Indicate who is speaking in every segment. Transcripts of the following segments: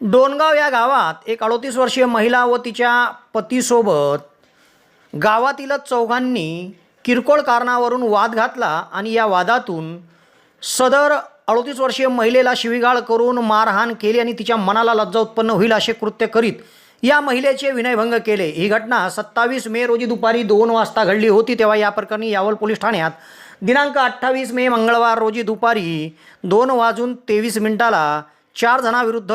Speaker 1: डोनगाव या गावात एक अडोतीस वर्षीय महिला व तिच्या पतीसोबत गावातीलच चौघांनी किरकोळ कारणावरून वाद घातला आणि या वादातून सदर अडोतीस वर्षीय महिलेला शिवीगाळ करून मारहाण केली आणि तिच्या मनाला लज्जा उत्पन्न होईल असे कृत्य करीत या महिलेचे विनयभंग केले. ही घटना सत्तावीस मे रोजी दुपारी दोन वाजता घडली होती तेव्हा या प्रकरणी यावल पोलीस ठाण्यात दिनांक अठ्ठावीस मे मंगळवार रोजी दुपारी दोन वाजून तेवीस मिनिटाला चार जणांविरुद्ध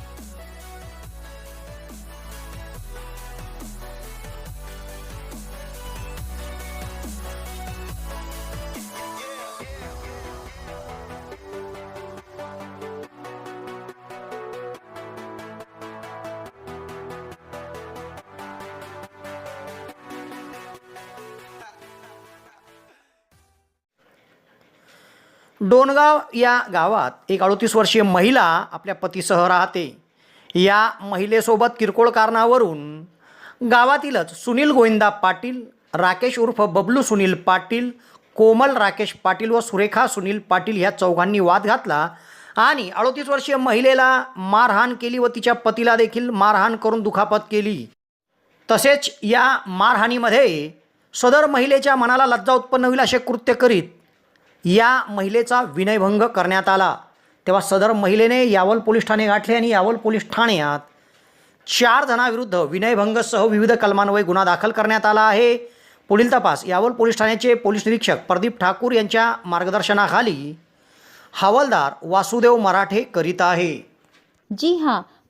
Speaker 1: Dongaon या गावात एक अडोतीस वर्षीय महिला आपल्या पतीसह राहते. या महिलेसोबत किरकोळ कारणावरून गावातीलच सुनील गोविंदा पाटील राकेश उर्फ बबलू सुनील पाटील कोमल राकेश पाटील व सुरेखा सुनील पाटील ह्या चौघांनी वाद घातला आणि अडोतीस वर्षीय महिलेला मारहाण केली व तिच्या पतीला देखील मारहाण करून दुखापत केली. तसेच या मारहाणीमध्ये सदर महिलेच्या मनाला लज्जा उत्पन्न होईल असे कृत्य करीत या महिलेचा विनयभंग करण्यात आला. तेव्हा सदर महिलेने यावल पोलीस ठाणे गाठले आणि यावल पोलीस ठाण्यात चार जणांविरुद्ध विनयभंगसह विविध कलमान्वये गुन्हा दाखल करण्यात आला आहे. पुढील तपास. यावल पोलीस ठाण्याचे पोलीस निरीक्षक प्रदीप ठाकूर यांच्या मार्गदर्शनाखाली हवालदार वासुदेव मराठे करीत आहे.
Speaker 2: जी हां.